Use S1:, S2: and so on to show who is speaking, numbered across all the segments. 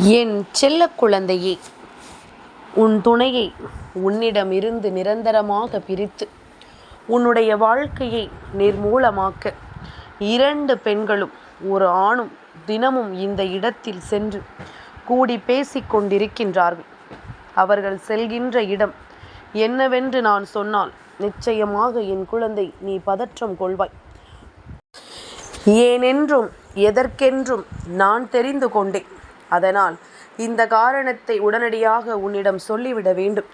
S1: என் செல்ல குழந்தையே உன் துணையை உன்னிடமிருந்து நிரந்தரமாக பிரித்து உன்னுடைய வாழ்க்கையை நிர்மூலமாக்க இரண்டு பெண்களும் ஒரு ஆணும் தினமும் இந்த இடத்தில் சென்று கூடி பேசிக் கொண்டிருக்கின்றார்கள். அவர்கள் செல்கின்ற இடம் என்னவென்று நான் சொன்னால் நிச்சயமாக என் குழந்தை நீ பதற்றம் கொள்வாய். ஏனென்றும் எதற்கென்றும் நான் தெரிந்து கொண்டேன். அதனால் இந்த காரணத்தை உடனடியாக உன்னிடம் சொல்லிவிட வேண்டும்.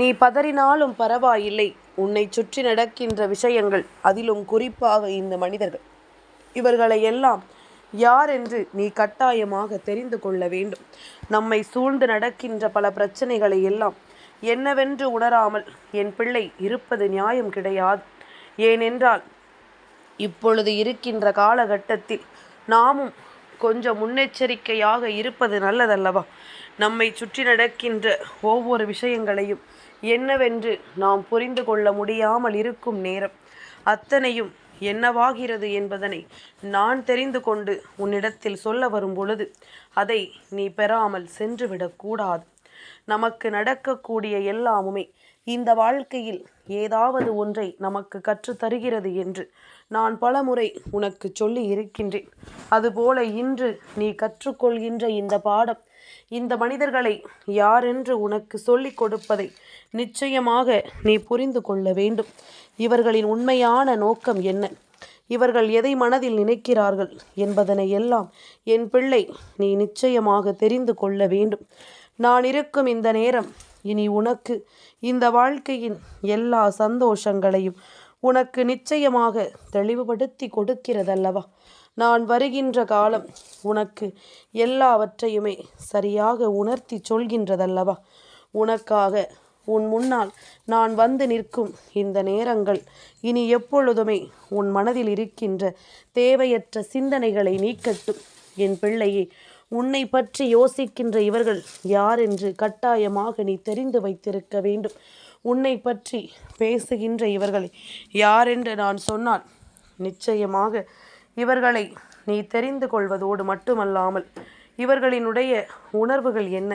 S1: நீ பதறினாலும் பரவாயில்லை. உன்னை சுற்றி நடக்கின்ற விஷயங்கள் அதிலும் குறிப்பாக இந்த மனிதர்கள். இவர்களை எல்லாம் யார் என்று நீ கட்டாயமாக தெரிந்து கொள்ள வேண்டும். நம்மை சூழ்ந்து நடக்கின்ற பல பிரச்சனைகளை எல்லாம் என்னவென்று உணராமல் என் பிள்ளை இருப்பது நியாயம் கிடையாது. ஏனென்றால் இப்பொழுது இருக்கின்ற காலகட்டத்தில் நாமும் கொஞ்சம் முன்னெச்சரிக்கையாக இருப்பது நல்லதல்லவா? நம்மை சுற்றி நடக்கின்ற ஒவ்வொரு விஷயங்களையும் என்னவென்று நாம் புரிந்து கொள்ள முடியாமல் இருக்கும் நேரம். அத்தனையும் என்னவாகிறது என்பதனை நான் தெரிந்து கொண்டு உன்னிடத்தில் சொல்ல வரும் பொழுது அதை நீ பெறாமல் சென்றுவிடக்கூடாது நமக்கு நடக்கக்கூடிய எல்லாமுமே இந்த வாழ்க்கையில் ஏதாவது ஒன்றை நமக்கு கற்றுத் தருகிறது என்று நான் பலமுறை உனக்கு சொல்லி இருக்கின்றேன். அதுபோல இன்று நீ கற்றுக்கொள்கின்ற இந்த பாடம் இந்த மனிதர்களை யாரென்று உனக்கு சொல்லிக் கொடுப்பதை நிச்சயமாக நீ புரிந்து கொள்ள வேண்டும். இவர்களின் உண்மையான நோக்கம் என்ன? இவர்கள் எதை மனதில் நினைக்கிறார்கள் என்பதனை எல்லாம் என் பிள்ளை நீ நிச்சயமாக தெரிந்து கொள்ள வேண்டும். நான் இருக்கும் இந்த நேரம் இனி உனக்கு இந்த வாழ்க்கையின் எல்லா சந்தோஷங்களையும் உனக்கு நிச்சயமாக தெளிவுபடுத்தி கொடுக்கிறதல்லவா? நான் வருகின்ற காலம் உனக்கு எல்லாவற்றையுமே சரியாக உணர்த்தி சொல்கின்றதல்லவா? உனக்காக உன் முன்னால் நான் வந்து நிற்கும் இந்த நேரங்கள் இனி எப்பொழுதுமே உன் மனதில் இருக்கின்ற தேவையற்ற சிந்தனைகளை நீக்கட்டும். என் பிள்ளையே உன்னை பற்றி யோசிக்கின்ற இவர்கள் யார் என்று கட்டாயமாக நீ தெரிந்து வைத்திருக்க வேண்டும். உன்னை பற்றி பேசுகின்ற இவர்களை யாரென்று நான் சொன்னால் நிச்சயமாக இவர்களை நீ தெரிந்து கொள்வதோடு மட்டுமல்லாமல் இவர்களினுடைய உணர்வுகள் என்ன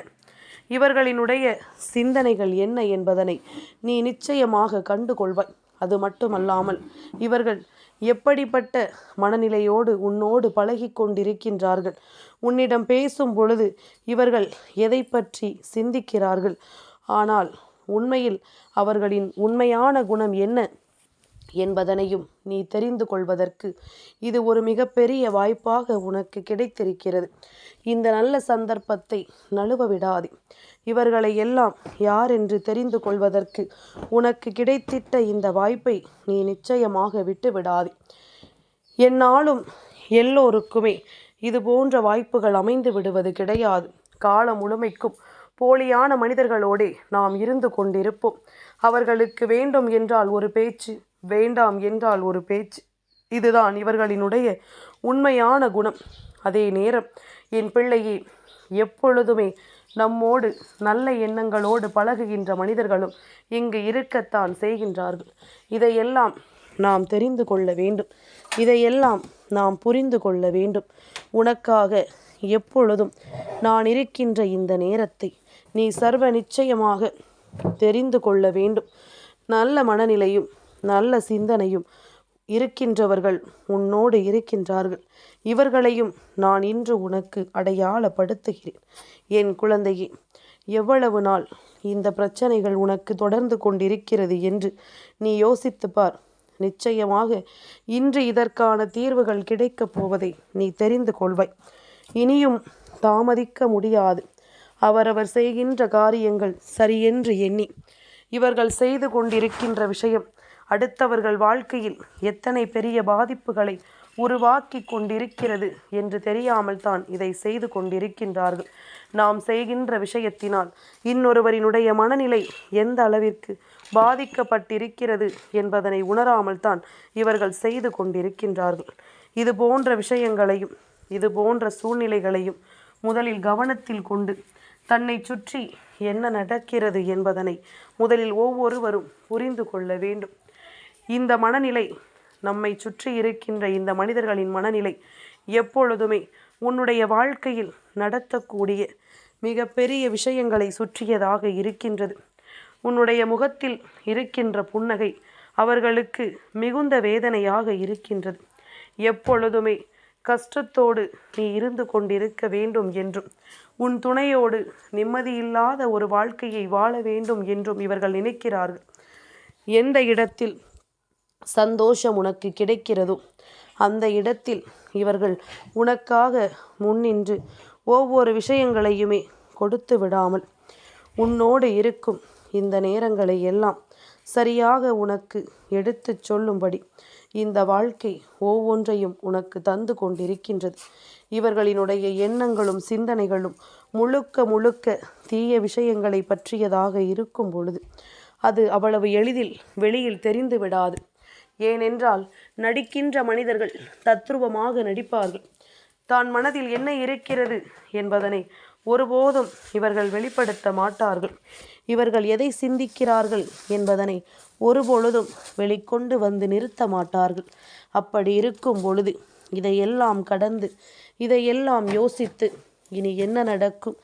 S1: இவர்களினுடைய சிந்தனைகள் என்ன என்பதனை நீ நிச்சயமாக கண்டு கொள்வாய் அது மட்டுமல்லாமல் இவர்கள் எப்படிப்பட்ட மனநிலையோடு உன்னோடு பழகி கொண்டிருக்கின்றார்கள்? உன்னிடம் பேசும் பொழுது இவர்கள் எதை பற்றி சிந்திக்கிறார்கள்? ஆனால் உண்மையில் அவர்களின் உண்மையான குணம் என்ன என்பதனையும் நீ தெரிந்து கொள்வதற்கு இது ஒரு மிகப்பெரிய வாய்ப்பாக உனக்கு கிடைத்திருக்கிறது. இந்த நல்ல சந்தர்ப்பத்தை நழுவ விடாதே. இவர்களை எல்லாம் யார் என்று தெரிந்து கொள்வதற்கு உனக்கு கிடைத்திட்ட இந்த வாய்ப்பை நீ நிச்சயமாக விட்டு விடாதே. என்னாலும் எல்லோருக்குமே இது போன்ற வாய்ப்புகள் அமைந்து விடுவது கிடையாது. காலம் முழுமைக்கும் போலியான மனிதர்களோடே நாம் இருந்து கொண்டிருப்போம். அவர்களுக்கு வேண்டும் என்றால் ஒரு பேச்சு வேண்டாம் என்றால் ஒரு பேச்சு. இதுதான் இவர்களினுடைய உண்மையான குணம். அதே நேரம் என் பிள்ளையே எப்பொழுதுமே நம்மோடு நல்ல எண்ணங்களோடு பழகுகின்ற மனிதர்களும் இங்கு இருக்கத்தான் செய்கின்றார்கள். இதையெல்லாம் நாம் தெரிந்து கொள்ள வேண்டும். இதையெல்லாம் நாம் புரிந்து கொள்ள வேண்டும். உனக்காக எப்பொழுதும் நான் இருக்கின்ற இந்த நேரத்தை நீ சர்வ நிச்சயமாக தெரிந்து கொள்ள வேண்டும். நல்ல மனநிலையும் நல்ல சிந்தனையும் இருக்கின்றவர்கள் உன்னோடு இருக்கின்றார்கள். இவர்களையும் நான் இன்று உனக்கு அடையாளப்படுத்துகிறேன். என் குழந்தையே எவ்வளவு நாள் இந்த பிரச்சனைகள் உனக்கு தொடர்ந்து கொண்டிருக்கிறது என்று நீ யோசித்து பார். நிச்சயமாக இன்று இதற்கான தீர்வுகள் கிடைக்கப் போவதை நீ தெரிந்து கொள்வாய். இனியும் தாமதிக்க முடியாது. அவரவர் செய்கின்ற காரியங்கள் சரியென்று எண்ணி இவர்கள் செய்து கொண்டிருக்கின்ற விஷயம் அடுத்தவர்கள் வாழ்க்கையில் எத்தனை பெரிய பாதிப்புகளை உருவாக்கி கொண்டிருக்கிறது என்று தெரியாமல் தான் இதை செய்து கொண்டிருக்கின்றார்கள். நாம் செய்கின்ற விஷயத்தினால் இன்னொருவரினுடைய மனநிலை எந்த அளவிற்கு பாதிக்கப்பட்டிருக்கிறது என்பதனை உணராமல் தான் இவர்கள் செய்து கொண்டிருக்கின்றார்கள். இது போன்ற விஷயங்களையும் இது போன்ற சூழ்நிலைகளையும் முதலில் கவனத்தில் கொண்டு தன்னை சுற்றி என்ன நடக்கிறது என்பதனை முதலில் ஒவ்வொருவரும் புரிந்து கொள்ள வேண்டும். இந்த மனநிலை நம்மை சுற்றி இருக்கின்ற இந்த மனிதர்களின் மனநிலை எப்பொழுதுமே உன்னுடைய வாழ்க்கையில் நடத்தக்கூடிய மிக பெரிய விஷயங்களை சுற்றியதாக இருக்கின்றது. உன்னுடைய முகத்தில் இருக்கின்ற புன்னகை அவர்களுக்கு மிகுந்த வேதனையாக இருக்கின்றது. எப்பொழுதுமே கஷ்டத்தோடு நீ இருந்து கொண்டிருக்க வேண்டும் என்றும் உன் துணையோடு நிம்மதியில்லாத ஒரு வாழ்க்கையை வாழ வேண்டும் என்றும் இவர்கள் நினைக்கிறார்கள். எந்த இடத்தில் சந்தோஷம் உனக்கு கிடைக்கிறதோ அந்த இடத்தில் இவர்கள் உனக்காக முன்னின்று ஒவ்வொரு விஷயங்களையுமே கொடுத்து விடாமல் உன்னோடு இருக்கும் இந்த நேரங்களை எல்லாம் சரியாக உனக்கு எடுத்துச் சொல்லும்படி இந்த வாழ்க்கை ஒவ்வொன்றையும் உனக்கு தந்து கொண்டிருக்கின்றது. இவர்களினுடைய எண்ணங்களும் சிந்தனைகளும் முழுக்க முழுக்க தீய விஷயங்களை பற்றியதாக இருக்கும் பொழுது அது அவ்வளவு எளிதில் வெளியில் தெரிந்து விடாது. ஏனென்றால் நடிக்கின்ற மனிதர்கள் தத்ரூபமாக நடிப்பார்கள். தான் மனதில் என்ன இருக்கிறது என்பதனை ஒருபோதும் இவர்கள் வெளிப்படுத்த மாட்டார்கள். இவர்கள் எதை சிந்திக்கிறார்கள் என்பதனை ஒருபொழுதும் வெளிக்கொண்டு வந்து நிறுத்த மாட்டார்கள். அப்படி இருக்கும் பொழுது இதையெல்லாம் கடந்து இதையெல்லாம் யோசித்து இனி என்ன நடக்கும்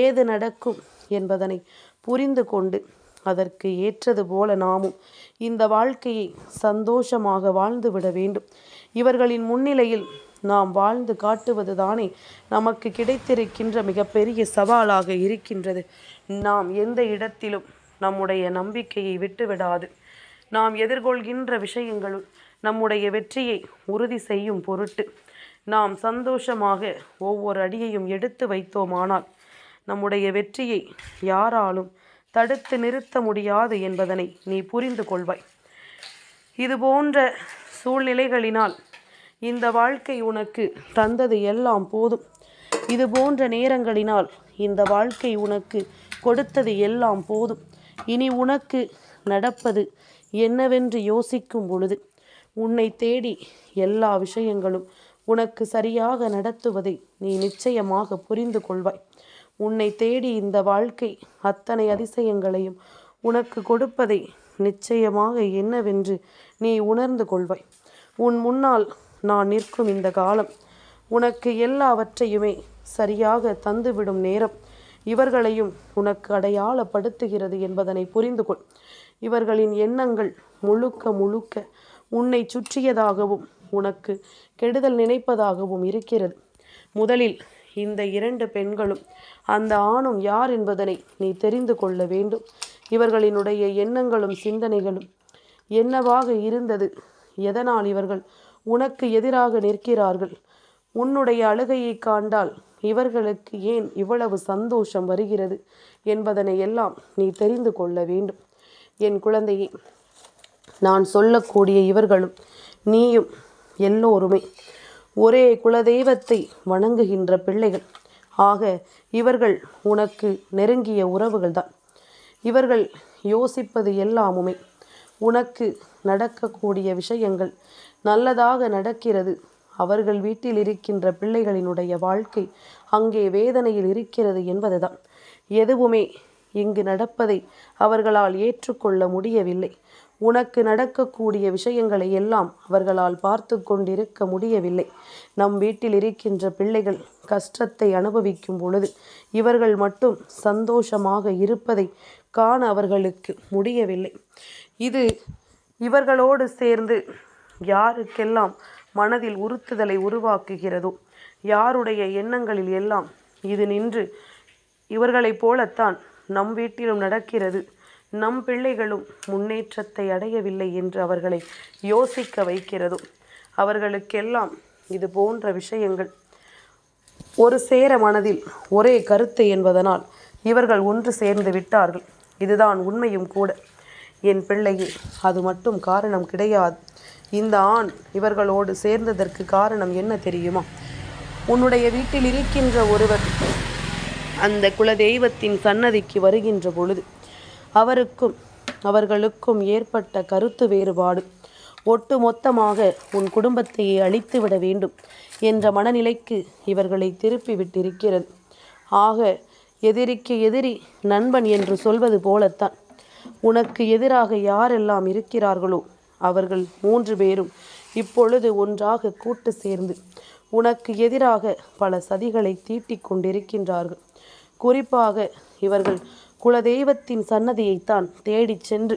S1: ஏது நடக்கும் என்பதனை புரிந்து கொண்டு அதற்கு ஏற்றது போல நாமும் இந்த வாழ்க்கையை சந்தோஷமாக வாழ்ந்து விட வேண்டும். இவர்களின் முன்னிலையில் நாம் வாழ்ந்து காட்டுவது தானே நமக்கு கிடைத்திருக்கின்ற மிகப்பெரிய சவாலாக இருக்கின்றது. நாம் எந்த இடத்திலும் நம்முடைய நம்பிக்கையை விட்டுவிடாது. நாம் எதிர்கொள்கின்ற விஷயங்களும் நம்முடைய வெற்றியை உறுதி செய்யும் பொருட்டு நாம் சந்தோஷமாக ஒவ்வொரு அடியையும் எடுத்து வைத்தோமானால் நம்முடைய வெற்றியை யாராலும் தடுத்து நிறுத்த முடியாது என்பதனை நீ புரிந்து கொள்வாய். இது போன்ற சூழ்நிலைகளினால் இந்த வாழ்க்கை உனக்கு தந்தது எல்லாம் போதும். இது போன்ற நேரங்களினால் இந்த வாழ்க்கை உனக்கு கொடுத்தது எல்லாம் போதும். இனி உனக்கு நடப்பது என்னவென்று யோசிக்கும் பொழுது உன்னை தேடி எல்லா விஷயங்களும் உனக்கு சரியாக நடத்துவதை நீ நிச்சயமாக புரிந்து கொள்வாய். உன்னை தேடி இந்த வாழ்க்கை அத்தனை அதிசயங்களையும் உனக்கு கொடுப்பதை நிச்சயமாக என்னவென்று நீ உணர்ந்து கொள்வாய். உன் முன்னால் நான் நிற்கும் இந்த காலம் உனக்கு எல்லாவற்றையுமே சரியாக தந்துவிடும் நேரம். இவர்களையும் உனக்கு அடையாளப்படுத்துகிறது என்பதனை புரிந்து கொள். இவர்களின் எண்ணங்கள் முழுக்க முழுக்க உன்னை சுற்றியதாகவும் உனக்கு கெடுதல் நினைப்பதாகவும் இருக்கிறது. முதலில் இந்த இரண்டு பெண்களும் அந்த ஆணும் யார் என்பதனை நீ தெரிந்து கொள்ள வேண்டும். இவர்களினுடைய எண்ணங்களும் சிந்தனைகளும் என்னவாக இருந்தது? எதனால் இவர்கள் உனக்கு எதிராக நிற்கிறார்கள்? உன்னுடைய அழுகையை காண்டால் இவர்களுக்கு ஏன் இவ்வளவு சந்தோஷம் வருகிறது என்பதனை எல்லாம் நீ தெரிந்து கொள்ள வேண்டும். என் குழந்தையே நான் சொல்லக்கூடிய இவர்களும் நீயும் எல்லோருமே ஒரே குலதெய்வத்தை வணங்குகின்ற பிள்ளைகள். ஆக இவர்கள் உனக்கு நெருங்கிய உறவுகள்தான். இவர்கள் யோசிப்பது எல்லாமுமே. உனக்கு நடக்கக்கூடிய விஷயங்கள் நல்லதாக நடக்கிறது. அவர்கள் வீட்டில் இருக்கின்ற பிள்ளைகளினுடைய வாழ்க்கை அங்கே வேதனையில் இருக்கிறது என்பதுதான். எதுவுமே இங்கு நடப்பதை அவர்களால் ஏற்றுக்கொள்ள முடியவில்லை. உனக்கு நடக்கக்கூடிய விஷயங்களை எல்லாம் அவர்களால் பார்த்து கொண்டிருக்க முடியவில்லை. நம் வீட்டில் இருக்கின்ற பிள்ளைகள் கஷ்டத்தை அனுபவிக்கும் பொழுது இவர்கள் மட்டும் சந்தோஷமாக இருப்பதை காண அவர்களுக்கு முடியவில்லை. இது இவர்களோடு சேர்ந்து யாருக்கெல்லாம் மனதில் உறுத்துதலை உருவாக்குகிறதோ யாருடைய எண்ணங்களில் எல்லாம் இது நின்று இவர்களைப் போலத்தான் நம் வீட்டிலும் நடக்கிறது. நம் பிள்ளைகளும் முன்னேற்றத்தை அடையவில்லை என்று அவர்களை யோசிக்க வைக்கிறதோ. அவர்களுக்கெல்லாம் இது போன்ற விஷயங்கள் ஒரு சேர மனதில் ஒரே கருத்து என்பதனால் இவர்கள் ஒன்று சேர்ந்து விட்டார்கள். இதுதான் உண்மையும் கூட. என் பிள்ளையே அது மட்டும் காரணம் கிடையாது. இந்த ஆண் இவர்களோடு சேர்ந்ததற்கு காரணம் என்ன தெரியுமா? உன்னுடைய வீட்டில் இருக்கின்ற ஒருவர் அந்த குலதெய்வத்தின் சன்னதிக்கு வருகின்ற பொழுது அவருக்கும் அவர்களுக்கும் ஏற்பட்ட கருத்து வேறுபாடு. ஒட்டு மொத்தமாக உன் குடும்பத்தையே அழித்து விட வேண்டும் என்ற மனநிலைக்கு இவர்களை திருப்பி விட்டிருக்கிறது. ஆக எதிரிக்கு எதிரி நண்பன் என்று சொல்வது போலத்தான். உனக்கு எதிராக யாரெல்லாம் இருக்கிறார்களோ அவர்கள் மூன்று பேரும் இப்பொழுது ஒன்றாக கூட்டு சேர்ந்து உனக்கு எதிராக பல சதிகளை தீட்டிக் கொண்டிருக்கின்றார்கள். குறிப்பாக இவர்கள் குலதெய்வத்தின் சன்னதியைத்தான் தேடிச் சென்று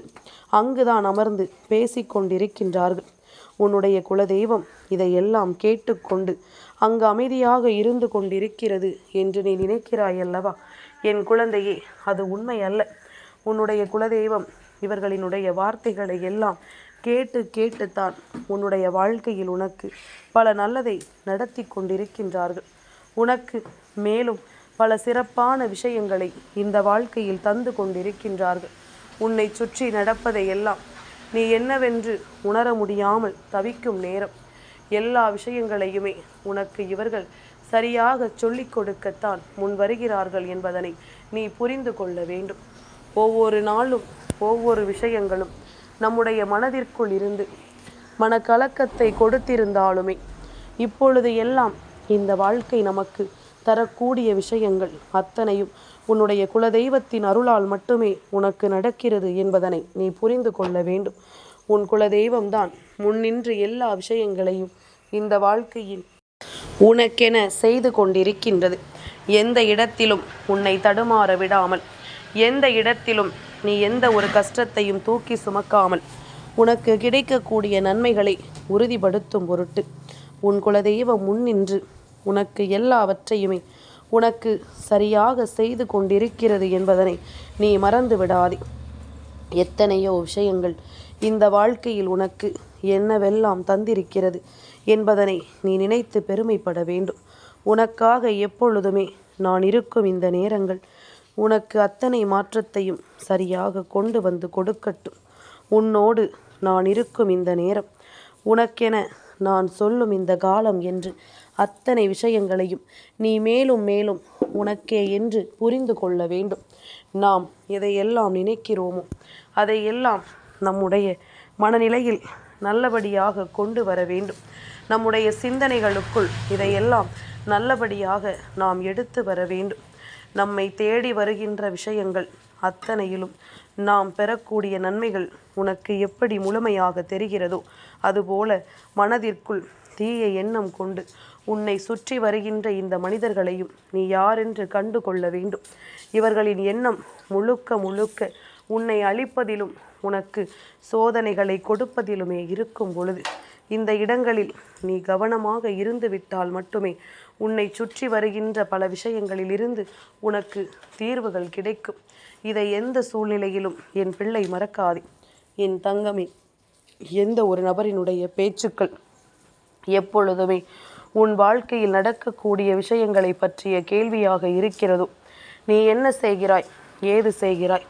S1: அங்குதான் அமர்ந்து பேசிக்கொண்டிருக்கின்றார்கள் உன்னுடைய குலதெய்வம் இதையெல்லாம் கேட்டுக்கொண்டு அங்கு அமைதியாக இருந்து கொண்டிருக்கிறது என்று நீ நினைக்கிறாய் அல்லவா என் குழந்தையே அது உண்மை அல்ல உன்னுடைய குலதெய்வம் இவர்களினுடைய வார்த்தைகளை எல்லாம் கேட்டு கேட்டுத்தான் உன்னுடைய வாழ்க்கையில் உனக்கு பல நல்லதை நடத்தி கொண்டிருக்கின்றார்கள். உனக்கு மேலும் பல சிறப்பான விஷயங்களை இந்த வாழ்க்கையில் தந்து கொண்டிருக்கின்றார்கள். உன்னை சுற்றி நடப்பதை எல்லாம் நீ என்னவென்று உணர முடியாமல் தவிக்கும் நேரம். எல்லா விஷயங்களையுமே உனக்கு இவர்கள் சரியாக சொல்லிக் கொடுக்கத்தான் முன் வருகிறார்கள் என்பதனை நீ புரிந்து கொள்ள வேண்டும். ஒவ்வொரு நாளும் ஒவ்வொரு விஷயங்களும் நம்முடைய மனதிற்குள் இருந்து மனக்கலக்கத்தை கொடுத்திருந்தாலுமே இப்பொழுது எல்லாம் இந்த வாழ்க்கை நமக்கு தரக்கூடிய விஷயங்கள் அத்தனையும் உன்னுடைய குலதெய்வத்தின் அருளால் மட்டுமே உனக்கு நடக்கிறது என்பதனை நீ புரிந்து கொள்ள வேண்டும். உன் குலதெய்வம்தான் முன்னின்று எல்லா விஷயங்களையும் இந்த வாழ்க்கையில் உனக்கென செய்து கொண்டிருக்கின்றது. எந்த இடத்திலும் உன்னை தடுமாற விடாமல் எந்த இடத்திலும் நீ எந்த ஒரு கஷ்டத்தையும் தூக்கி சுமக்காமல் உனக்கு கிடைக்கக்கூடிய நன்மைகளை உறுதிப்படுத்தும் பொருட்டு உன் குலதெய்வம் முன்னின்று உனக்கு எல்லாவற்றையுமே உனக்கு சரியாக செய்து கொண்டிருக்கிறது என்பதனை நீ மறந்து விடாதே எத்தனையோ விஷயங்கள் இந்த வாழ்க்கையில் உனக்கு என்னவெல்லாம் தந்திருக்கிறது என்பதனை நீ நினைத்து பெருமைப்பட வேண்டும். உனக்காக எப்பொழுதுமே நான் இருக்கும் இந்த நேரங்கள் உனக்கு அத்தனை மாற்றத்தையும் சரியாக கொண்டு வந்து கொடுக்கட்டும். உன்னோடு நான் இருக்கும் இந்த நேரம் உனக்கென நான் சொல்லும் இந்த காலம் என்று அத்தனை விஷயங்களையும் நீ மேலும் மேலும் உனக்கே என்று புரிந்து கொள்ள வேண்டும். நாம் எதையெல்லாம் நினைக்கிறோமோ அதையெல்லாம் நம்முடைய மனநிலையில் நல்லபடியாக கொண்டு வர வேண்டும். நம்முடைய சிந்தனைகளுக்குள் இதையெல்லாம் நல்லபடியாக நாம் எடுத்து வர வேண்டும். நம்மை தேடி வருகின்ற விஷயங்கள் அத்தனையிலும் நாம் பெறக்கூடிய நன்மைகள் உனக்கு எப்படி முழுமையாக தெரிகிறதோ அதுபோல மனதிற்குள் தீய எண்ணம் கொண்டு உன்னை சுற்றி வருகின்ற இந்த மனிதர்களையும் நீ யாரென்று கண்டு கொள்ள வேண்டும். இவர்களின் எண்ணம் முழுக்க முழுக்க உன்னை அழிப்பதிலும் உனக்கு சோதனைகளை கொடுப்பதிலுமே இருக்கும் பொழுது இந்த இடங்களில் நீ கவனமாக இருந்துவிட்டால் மட்டுமே உன்னை சுற்றி வருகின்ற பல விஷயங்களில் இருந்து உனக்கு தீர்வுகள் கிடைக்கும். இதை எந்த சூழ்நிலையிலும் என் பிள்ளை மறக்காதே. என் தங்கமே எந்த ஒரு நபரினுடைய பேச்சுக்கள் எப்பொழுதுமே உன் வாழ்க்கையில் நடக்கக்கூடிய விஷயங்களை பற்றிய கேள்வியாக இருக்கிறதோ. நீ என்ன செய்கிறாய்? ஏது செய்கிறாய்?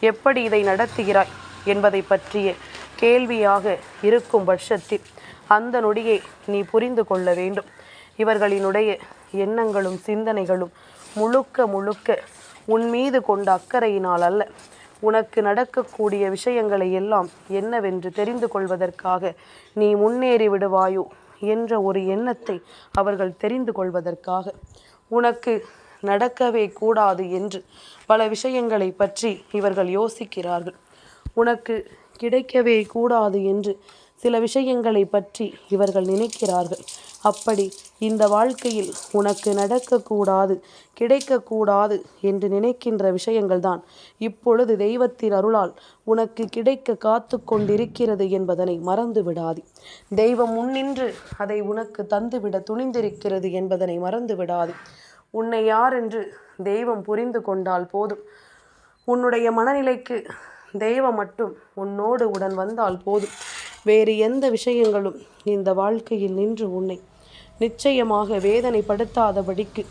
S1: எப்படி இதை நடத்துகிறாய்? என்பதை பற்றிய கேள்வியாக இருக்கும் பட்சத்தில் அந்த நொடியை நீ புரிந்து கொள்ள வேண்டும். இவர்களினுடைய எண்ணங்களும் சிந்தனைகளும் முழுக்க முழுக்க உன் மீது கொண்ட அக்கறையினால் அல்ல. உனக்கு நடக்கக்கூடிய விஷயங்களை எல்லாம் என்னவென்று தெரிந்து கொள்வதற்காக நீ முன்னேறி விடுவாயோ? என்ற ஒரு எண்ணத்தை அவர்கள் தெரிந்து கொள்வதற்காக. உனக்கு நடக்கவே கூடாது என்று பல விஷயங்களை பற்றி இவர்கள் யோசிக்கிறார்கள். உனக்கு கிடைக்கவே கூடாது என்று சில விஷயங்களை பற்றி இவர்கள் நினைக்கிறார்கள். அப்படி இந்த வாழ்க்கையில் உனக்கு நடக்கக்கூடாது கிடைக்கக்கூடாது என்று நினைக்கின்ற விஷயங்கள் தான் இப்பொழுது தெய்வத்தின் அருளால் உனக்கு கிடைக்க காத்து கொண்டிருக்கிறது என்பதனை மறந்து விடாது. தெய்வம் முன்னின்று அதை உனக்கு தந்துவிட துணிந்திருக்கிறது என்பதனை மறந்து விடாது. உன்னை யார் என்று தெய்வம் புரிந்து கொண்டால் போதும். உன்னுடைய மனநிலைக்கு தெய்வம் மட்டும் உன்னோடு உடன் வந்தால் போதும். வேறு எந்த விஷயங்களும் இந்த வாழ்க்கையில் நின்று உன்னை நிச்சயமாக வேதனைப்படுத்தாதபடிக்கு.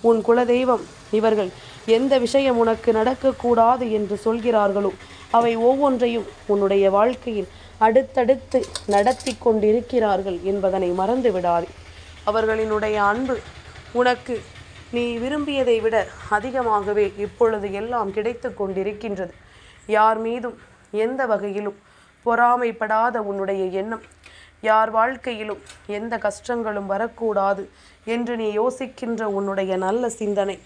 S1: உன் குலதெய்வம் இவர்கள் எந்த விஷயம் உனக்கு நடக்கக்கூடாது என்று சொல்கிறார்களோ அவை ஒவ்வொன்றையும் உன்னுடைய வாழ்க்கையில் அடுத்தடுத்து நடத்தி கொண்டிருக்கிறார்கள் என்பதனை மறந்து விடாதே அவர்களினுடைய அன்பு உனக்கு நீ விரும்பியதை விட அதிகமாகவே இப்பொழுது எல்லாம் கிடைத்து கொண்டிருக்கின்றது. யார் மீதும் எந்த வகையிலும் பொறாமைப்படாத உன்னுடைய எண்ணம். யார் வாழ்க்கையிலும் எந்த கஷ்டங்களும் வரக்கூடாது என்று நீ யோசிக்கின்ற உன்னுடைய நல்ல சிந்தனை.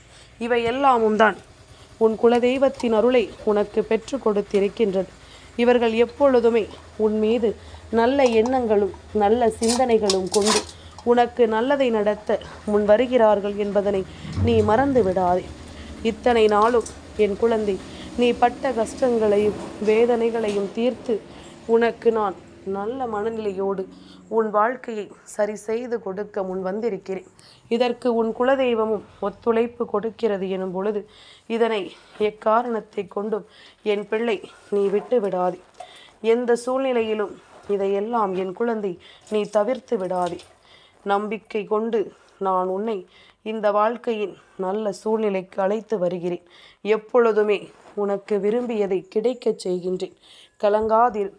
S1: இவை எல்லாமும் தான் உன் குலதெய்வத்தின் அருளை உனக்கு பெற்று கொடுத்திருக்கின்றது இவர்கள் எப்பொழுதுமே உன் மீது நல்ல எண்ணங்களும் நல்ல சிந்தனைகளும் கொண்டு உனக்கு நல்லதை நடத்த முன் வருகிறார்கள் என்பதனை நீ மறந்து விடாதே. இத்தனை நாளும் என் குழந்தை நீ பட்ட கஷ்டங்களையும் வேதனைகளையும் தீர்த்து உனக்கு நான் நல்ல மனநிலையோடு உன் வாழ்க்கையை சரி செய்து கொடுக்க முன் வந்திருக்கிறேன். இதற்கு உன் குலதெய்வமும் ஒத்துழைப்பு கொடுக்கிறது எனும் பொழுது இதனை எக்காரணத்தை கொண்டும் என் பிள்ளை நீ விட்டு விடாதே. எந்த சூழ்நிலையிலும் இதையெல்லாம் என் குழந்தை நீ தவிர்த்து விடாதே. நம்பிக்கை கொண்டு நான் உன்னை இந்த வாழ்க்கையின் நல்ல சூழ்நிலைக்கு அழைத்து வருகிறேன். எப்பொழுதுமே உனக்கு விரும்பியதை கிடைக்கச் செய்கின்றேன். கலங்காதிரு.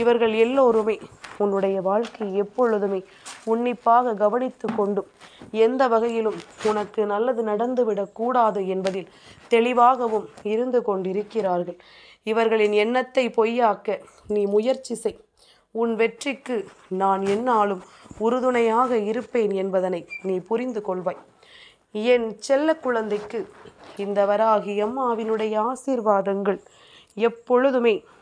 S1: இவர்கள் எல்லோருமே உன்னுடைய வாழ்க்கை எப்பொழுதுமே உன்னிப்பாக கவனித்து கொண்டும் எந்த வகையிலும் உனக்கு நல்லது நடந்துவிடக் கூடாது என்பதில் தெளிவாகவும் இருந்து கொண்டிருக்கிறார்கள். இவர்களின் எண்ணத்தை பொய்யாக்க நீ முயற்சி செய். உன் வெற்றிக்கு நான் என்னாலும் உறுதுணையாக இருப்பேன் என்பதனை நீ புரிந்து கொள்வாய். என் செல்ல குழந்தைக்கு இந்த வராகி அம்மாவினுடைய ஆசீர்வாதங்கள் எப்பொழுதுமே